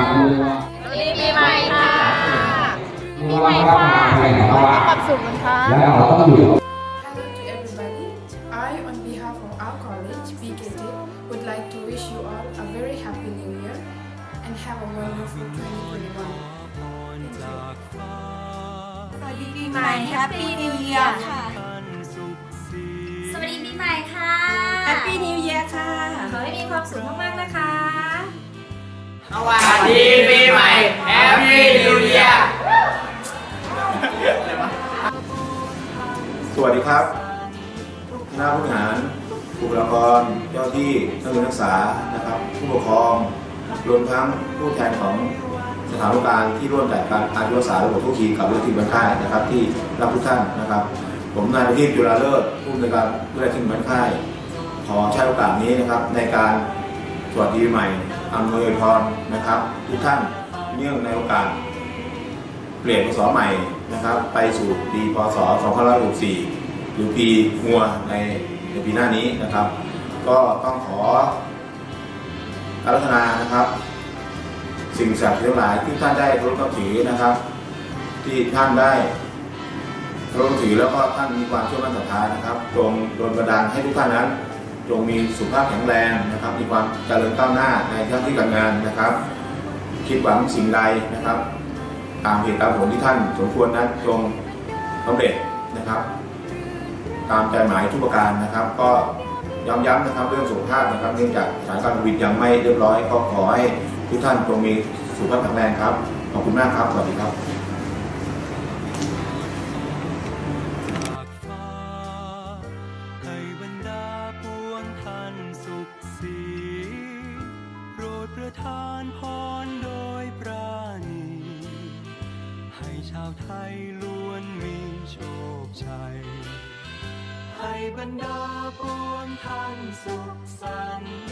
ยนค่อยนะสวัสดีปีใหม่ค่ะปีใหม่ค่ะขอให้ความสุขนะคะ Hello to everybody. I, on behalf of our college, BKT, would like to wish you all a very happy new year and have a wonderful 2021. Thank you. สวัสดีปีใหม่แฮปปี้นิวเยียร์ค่ะ สวัสดีปีใหม่ค่ะแฮปปี้นิวเยียร์ค่ะ ขอให้มีความสุขมากๆนะคะ สวัสดีปีใหม่ Happy New Year สวัสดีครับคณะผู้บริหารบุคลากรเจ้าที่นักเรียนนักศึกษานะครับ ผู้ปกครองรวมทั้งผู้แทนของสถานบริการที่ร่วมจัดการการรักษาระบบทุกทีกับเรื่องทีมบันค่ายนะครับ ที่รับทุกท่านนะครับ ผมนายประทีปจุฬาเลิศผู้อำนวยการเรื่องทีมบันค่ายขอใช้โอกาสนี้นะครับในการสวัสดีปีใหม่ อำนวยพรนะครับ ทุกท่านเนื่องในโอกาสเปลี่ยนพศใหม่นะครับ ไปสู่ปีพศ 2564 หรือปีงัวในในปีหน้านี้นะครับ ก็ต้องขออารัธนานะครับ สิ่งศักดิ์สิทธิ์ทั้งหลายที่ท่านได้เคารพนับถือนะครับ ที่ท่านได้เคารพนับถือแล้วก็ท่านมีความเชื่อมั่นศรัทธานะครับจงโดนบันดาลให้ทุกท่านนั้น จงมีสุขภาพแข็งแรงนะครับ มีความเจริญก้าวหน้าในหน้าที่การงานนะครับ คิดหวังสิ่งใดนะครับ ตามเหตุตามผลที่ท่านสมควรนั้นจงสำเร็จนะครับ ตามใจหมายทุกประการนะครับ ก็ย้ำย้ำนะครับเรื่องสุขภาพนะครับเนื่องจากสถานการณ์โควิดยังไม่เรียบร้อย ก็ขอให้ทุกท่านจงมีสุขภาพแข็งแรงครับขอบคุณมากครับสวัสดีครับ ชัย ให้บรรดาปวงท่านสุขสันต์